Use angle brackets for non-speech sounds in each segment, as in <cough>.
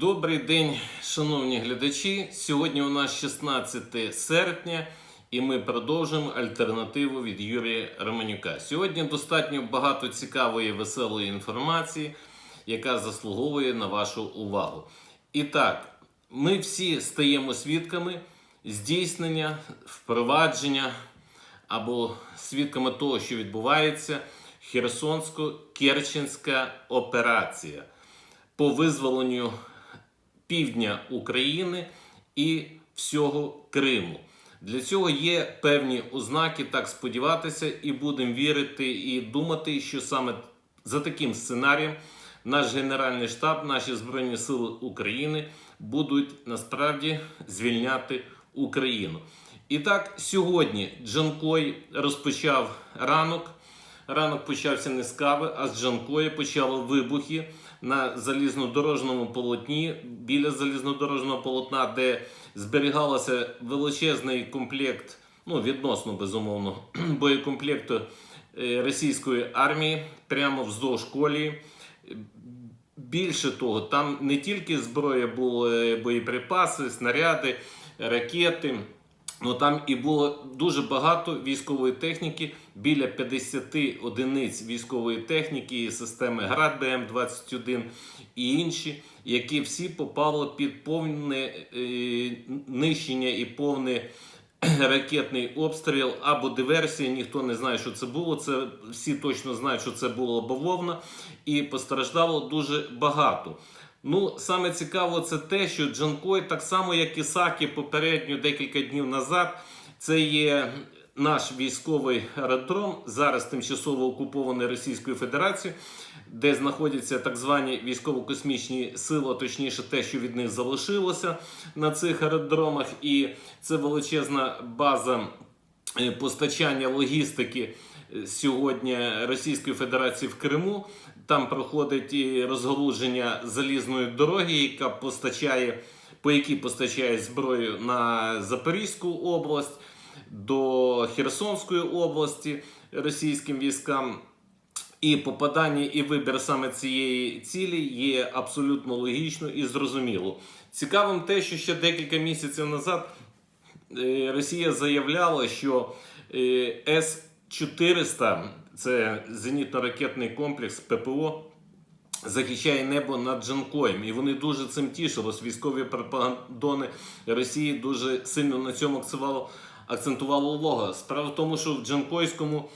Добрий день, шановні глядачі. Сьогодні у нас 16 серпня, і ми продовжуємо альтернативу від Юрія Романюка. Сьогодні достатньо багато цікавої веселої інформації, яка заслуговує на вашу увагу. І так, ми всі стаємо свідками здійснення, впровадження або свідками того, що відбувається, Херсонсько-Керченська операція по визволенню півдня України і всього Криму. Для цього є певні ознаки, так сподіватися, і будемо вірити і думати, що саме за таким сценарієм наш Генеральний штаб, наші Збройні Сили України будуть насправді звільняти Україну. І так, сьогодні Джанкой розпочав ранок. Ранок почався не з кави, а з Джанкої почали вибухи на залізнодорожному полотні біля залізнодорожного полотна, де зберігалося величезний комплект, ну відносно безумовно, <clears throat> боєкомплекту е, російської армії прямо вздовж колії. Більше того, там не тільки зброя були боєприпаси, снаряди, ракети. Ну там і було дуже багато військової техніки, біля 50 одиниць військової техніки, системи ГРАД БМ-21 і інші, які всі попали під повне е, нищення і повне ракетний обстріл або диверсія. Ніхто не знає, що це було. Це всі точно знають, що це було бавовна, і постраждало дуже багато. Ну, саме цікаво, це те, що Джанкой, так само як і Сакі попередньо декілька днів назад, це є наш військовий аеродром, зараз тимчасово окупований Російською Федерацією, де знаходяться так звані військово-космічні сили, точніше, те, що від них залишилося на цих аеродромах, і це величезна база е, постачання логістики е, сьогодні Російської Федерації в Криму. Там проходить і розгалуження залізної дороги, яка постачає, по якій постачає зброю на Запорізьку область до Херсонської області російським військам. І попадання і вибір саме цієї цілі є абсолютно логічно і зрозуміло. Цікавим те, що ще декілька місяців назад е, Росія заявляла, що е, С-400 це зенітно-ракетний комплекс ППО. Захищає небо над Джанкоєм, і вони дуже цим тішились. Військові пропагандони Росії дуже сильно на цьому акцентувало увагу. Справа в тому, що в Джанкойському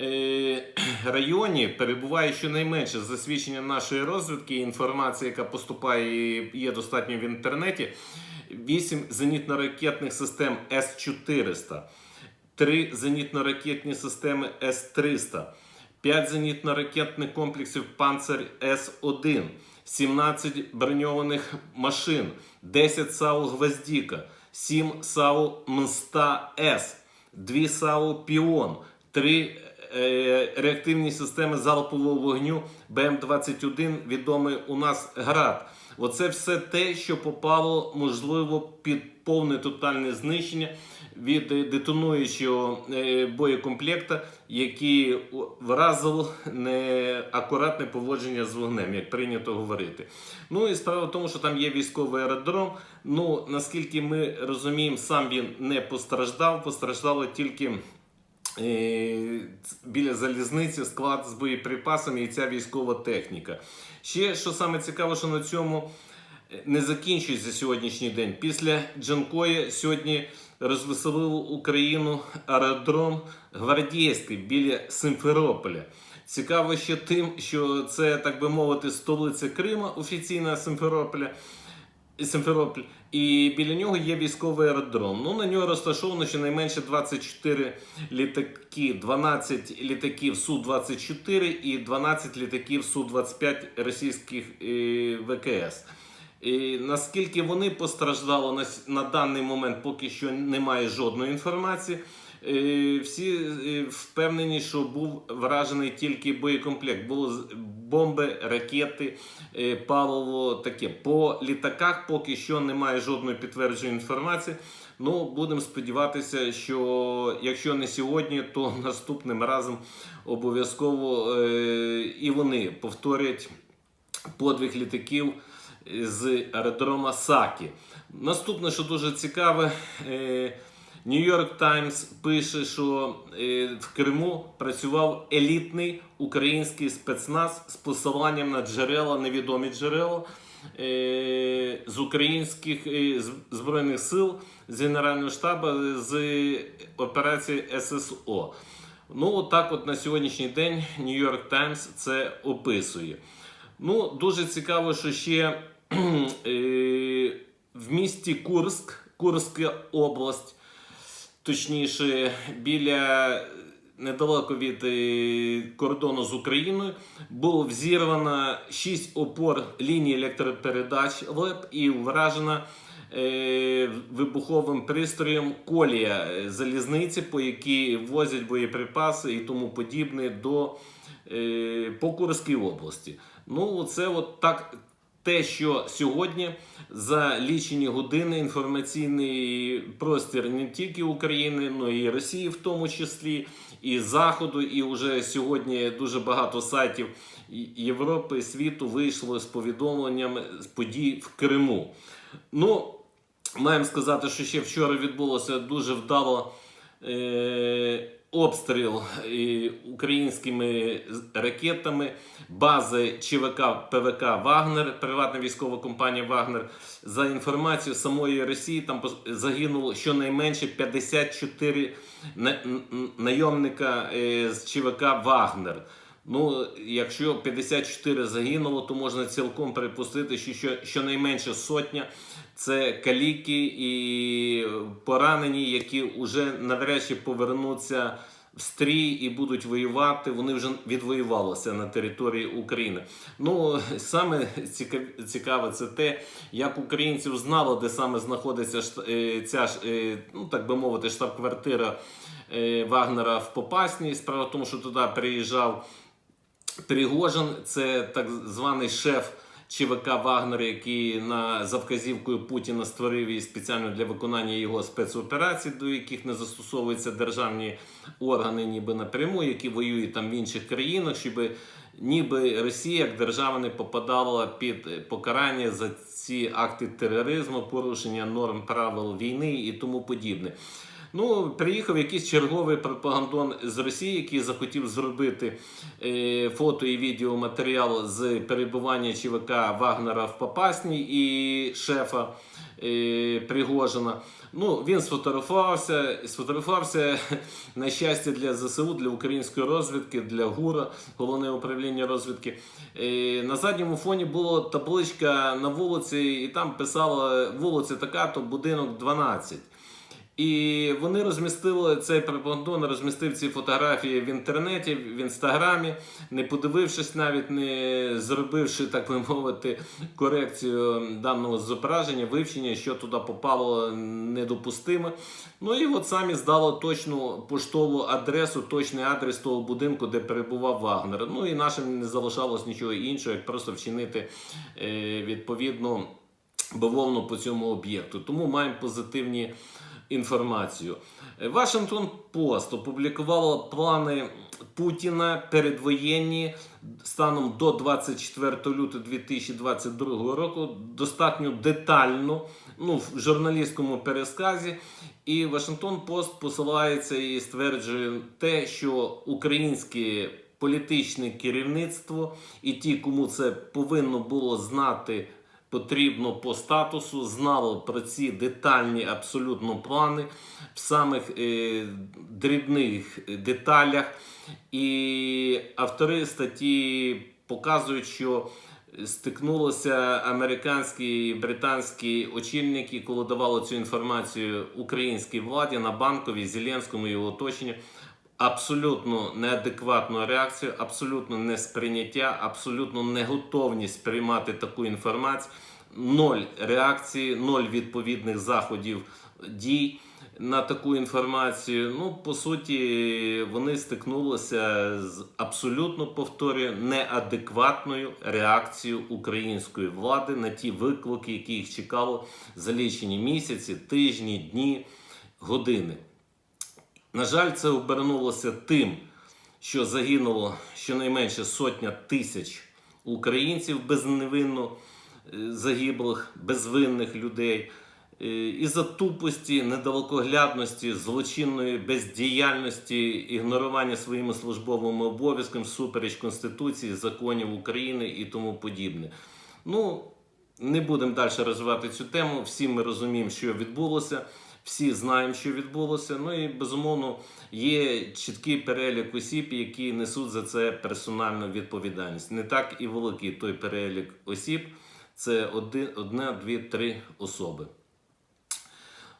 е <clears throat> районі перебуває щонайменше засвідчення нашої розвідки. Інформація, яка поступає, і є достатньо в інтернеті. Вісім зенітно-ракетних систем С 400 Три зенітно-ракетні системи С-300, 5 зенітно-ракетних комплексів Панцер С-1, 17 броньованих машин, 10 САУ Гвоздіка, 7 САУ Мста С, 2 САУ Піон, 3 е, реактивні системи залпового вогню БМ-21, відомий у нас ГРАД. Оце все те, що попало, можливо, під повне тотальне знищення від е, детонуючого е, боєкомплекта, який вразив неакуратне поводження з вогнем, як прийнято говорити. Ну і справа в тому, що там є військовий аеродром. Ну наскільки ми розуміємо, сам він не постраждав, постраждало тільки. Біля залізниці склад з боєприпасами і ця військова техніка. Ще що саме цікаво, що на цьому е, не закінчується сьогоднішній день. Після Джанкоя сьогодні розвеселив Україну аеродром Гвардійський біля Симферополя. Цікаво ще тим, що це, так би мовити, столиця Крима, офіційна Симферополя. Симферополь, і біля нього є військовий аеродром. Ну на нього розташовано щонайменше 24 літаки, 12 літаків Су-24 і 12 літаків Су-25 російських е, ВКС. І наскільки вони постраждали на, на даний момент, поки що немає жодної інформації. Е, Всі е, впевнені, що був вражений тільки боєкомплект. Були бомби, ракети, е, паливо таке. По літаках поки що немає жодної підтвердженої інформації. Ну, будемо сподіватися, що якщо не сьогодні, то <laughs> наступним разом обов'язково е, і вони повторять подвиг літаків з аеродрома Сакі. Наступне, що дуже цікаве, York Times пише, що е, в Криму працював елітний український спецназ з посиланням на джерела, невідомі джерела е, з українських е, збройних сил, з Генерального штабу, з операції ССО. Ну, от так от на сьогоднішній день York Times це описує. Ну, дуже цікаво, що ще <clears throat> в місті Курск, Курська область, точніше, біля недалеко від е, кордону з Україною, було взірвано 6 опор лінії електропередач ЛЕП і вражена е, вибуховим пристроєм колія е, залізниці, по якій возять боєприпаси і тому подібне до по Курській області. Ну, це от так. Те, що сьогодні за лічені години інформаційний простір не тільки України, але і Росії, в тому числі, і Заходу, і вже сьогодні дуже багато сайтів Європи світу вийшло з повідомленням з подій в Криму. Ну, маємо сказати, що ще вчора відбулося дуже вдало е, обстріл українськими ракетами бази ЧВК ПВК Вагнер, приватна військова компанія Вагнер. За інформацією самої Росії, там загинуло щонайменше 54 на- н- н- найомника е, з ЧВК Вагнер. Ну, якщо 54 загинуло, то можна цілком припустити, що що- щонайменше сотня це каліки і поранені, які вже навряд повернуться в стрій і будуть воювати. Вони вже відвоювалися на території України. Ну саме цікаве, це те, як українців знало, де саме знаходиться е, ця е, ну так би мовити, штаб-квартира е, Вагнера в Попасні. Справа в тому, що туди приїжджав. Пригожин це так званий шеф ЧВК Вагнер, який на за вказівкою Путіна створив її спеціально для виконання його спецоперацій, до яких не застосовуються державні органи, ніби напряму, які воюють там в інших країнах, щоб ніби Росія як держава не попадала під покарання за ці акти тероризму, порушення норм правил війни і тому подібне. Ну, приїхав якийсь черговий пропагандон з Росії, який захотів зробити е, фото і відеоматеріал з перебування ЧВК Вагнера в Попасні і шефа е, Пригожина. Ну, він сфотографувався, сфотографувався <laughs> на щастя для ЗСУ, для української розвідки, для ГУРа, головне управління розвідки. Е, на задньому фоні була табличка на вулиці, і там писала вулиця така, то будинок 12. І вони розмістили цей пропагандон, розмістив ці фотографії в інтернеті, в інстаграмі, не подивившись, навіть не зробивши, так би мовити, корекцію даного зображення, вивчення, що туди попало недопустиме. Ну і от самі здало точну поштову адресу, точний адрес того будинку, де перебував Вагнер. Ну і нашим не залишалось нічого іншого, як просто вчинити е, відповідну бавовну по цьому об'єкту. Тому маємо позитивні інформацію. Вашингтон Пост опублікувало плани Путіна передвоєнні станом до 24 лютого 2022 року. Достатньо детально, ну в журналістському пересказі. І Вашингтон Пост посилається і стверджує те, що українське політичне керівництво і ті, кому це повинно було знати потрібно по статусу, знало про ці детальні абсолютно плани в самих е, дрібних деталях. І автори статті показують, що стикнулися американські і британські очільники, коли давали цю інформацію українській владі на банковій, Зеленському і його оточенню. Абсолютно неадекватну реакцію, абсолютно несприйняття, абсолютно неготовність приймати таку інформацію, ноль реакції, ноль відповідних заходів дій на таку інформацію. Ну, по суті, вони стикнулися з абсолютно повторюю неадекватною реакцією української влади на ті виклики, які їх чекало за лічені місяці, тижні, дні, години. На жаль, це обернулося тим, що загинуло щонайменше сотня тисяч українців безневинно е, загиблих, безвинних людей. Е, Із-за тупості, недалекоглядності, злочинної бездіяльності, ігнорування своїми службовими обов'язками, супереч Конституції, законів України і тому подібне. Ну, не будемо далі розвивати цю тему. Всі ми розуміємо, що відбулося, всі знаємо, що відбулося. Ну і безумовно є чіткий перелік осіб, які несуть за це персональну відповідальність. Не так і великий той перелік осіб. Це один, одна, дві, три особи.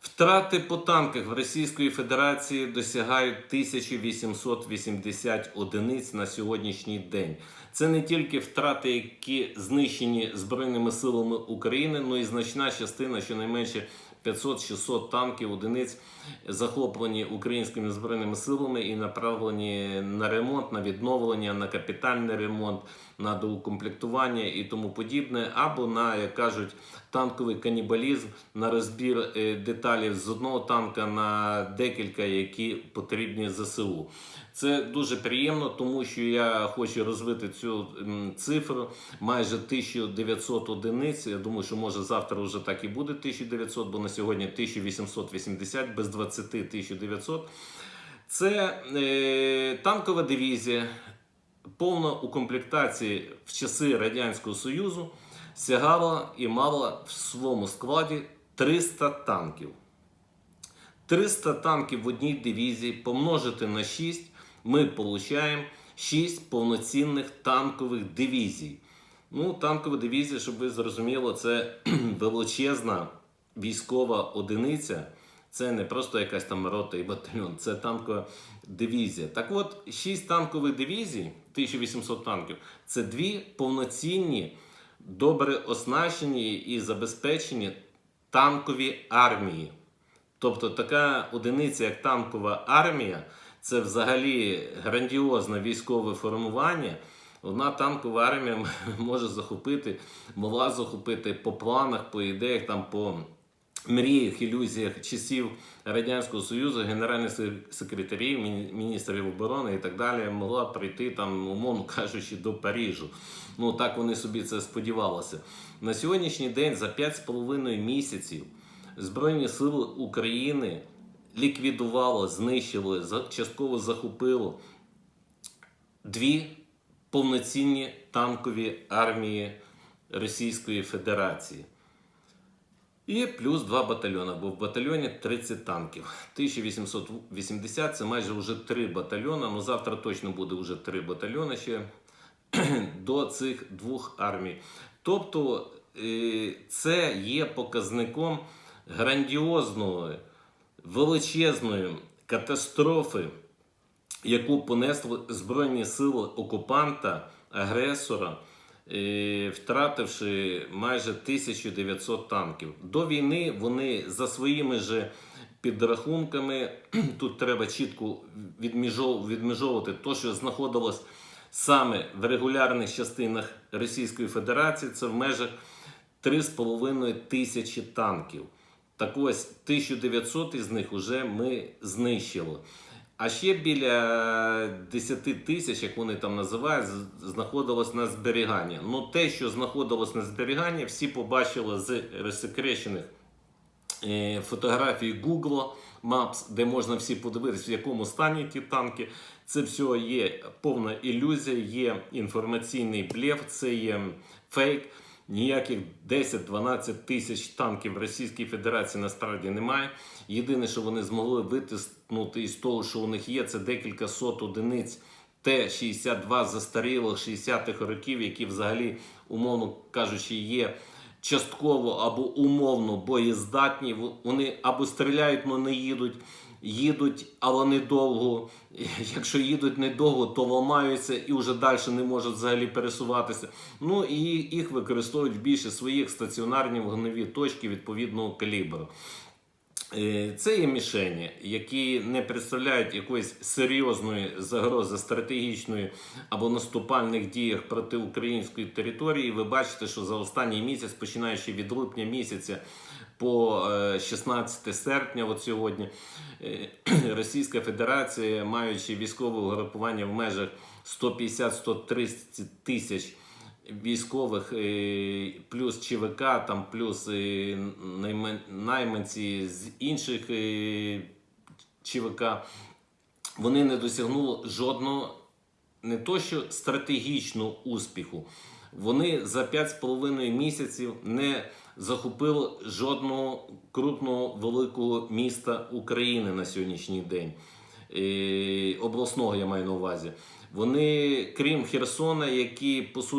Втрати по танках в Російської Федерації досягають 1880 одиниць на сьогоднішній день. Це не тільки втрати, які знищені Збройними силами України, але й значна частина, щонайменше 500-600 танків одиниць захоплені українськими збройними силами і направлені на ремонт, на відновлення, на капітальний ремонт, на доукомплектування і тому подібне, або на, як кажуть, танковий канібалізм, на розбір е, деталів з одного танка на декілька, які потрібні ЗСУ. Це дуже приємно, тому що я хочу розвити цю цифру майже 1900 одиниць. Я думаю, що може завтра вже так і буде 1900, бо на сьогодні 1880, без 20 1900. Це е, танкова дивізія, повна укомплектації в часи Радянського Союзу сягала і мала в своєму складі 300 танків. 300 танків в одній дивізії помножити на 6, ми отримуємо 6 повноцінних танкових дивізій. Ну, танкова дивізія, щоб ви зрозуміли, це <clears throat> величезна військова одиниця. Це не просто якась там рота і батальйон, це танкова дивізія. Так от, 6 танкових дивізій, 1800 танків, це дві повноцінні, добре оснащені і забезпечені танкові армії. Тобто така одиниця, як танкова армія, це взагалі грандіозне військове формування. Одна танкова армія <laughs> може захопити, могла захопити по планах, по ідеях, там по мріях, ілюзіях часів Радянського Союзу, генеральних секретарів, міністрів оборони і так далі, могла прийти там, умовно кажучи, до Парижу. Ну так вони собі це сподівалися. На сьогоднішній день за 5,5 місяців Збройні Сили України ліквідувало, знищило, частково захопило дві повноцінні танкові армії Російської Федерації. І плюс два батальйони, бо в батальйоні 30 танків. 1880 це майже вже три батальйони. Ну завтра точно буде вже три батальйони ще <clears throat> до цих двох армій. Тобто е, це є показником грандіозної, величезної катастрофи, яку понесли Збройні сили окупанта, агресора, втративши майже 1900 танків. До війни вони за своїми же підрахунками, <clears throat> тут треба чітко відміжов- відмежовувати те, що знаходилось саме в регулярних частинах Російської Федерації, це в межах 3,5 тисячі танків. Так ось 1900 із них вже ми знищили. А ще біля 10 тисяч, як вони там називають, знаходилось на зберігання. Ну, те, що знаходилось на зберігання, всі побачили з розсекречених е, фотографій Google Maps, де можна всі подивитися, в якому стані ті танки. Це все є повна ілюзія, є інформаційний блеф, це є фейк. Ніяких 10-12 тисяч танків в Російській Федерації насправді немає. Єдине, що вони змогли витиснути із того, що у них є, це декілька сот одиниць Т-62 застарілих 60-х років, які взагалі, умовно кажучи, є частково або умовно боєздатні. Вони або стріляють, але не їдуть. Їдуть, але недовго. <laughs> Якщо їдуть недовго, то ламаються і вже далі не можуть взагалі пересуватися. Ну і їх використовують більше своїх стаціонарні вогневі точки відповідного калібру. Е, Це є мішені, які не представляють якоїсь серйозної загрози стратегічної або наступальних діях проти української території. Ви бачите, що за останній місяць, починаючи від липня місяця по е, 16 серпня, от сьогодні, е, <clears throat> Російська Федерація, маючи військове угрупування в межах 150-130 тисяч військових, е, плюс ЧВК, там плюс е, найманці з інших е, ЧВК, вони не досягнули жодного не то що стратегічного успіху. Вони за 5,5 місяців не захопили жодного крупного великого міста України на сьогоднішній день. Обласного я маю на увазі. Вони, крім Херсона, які по суті.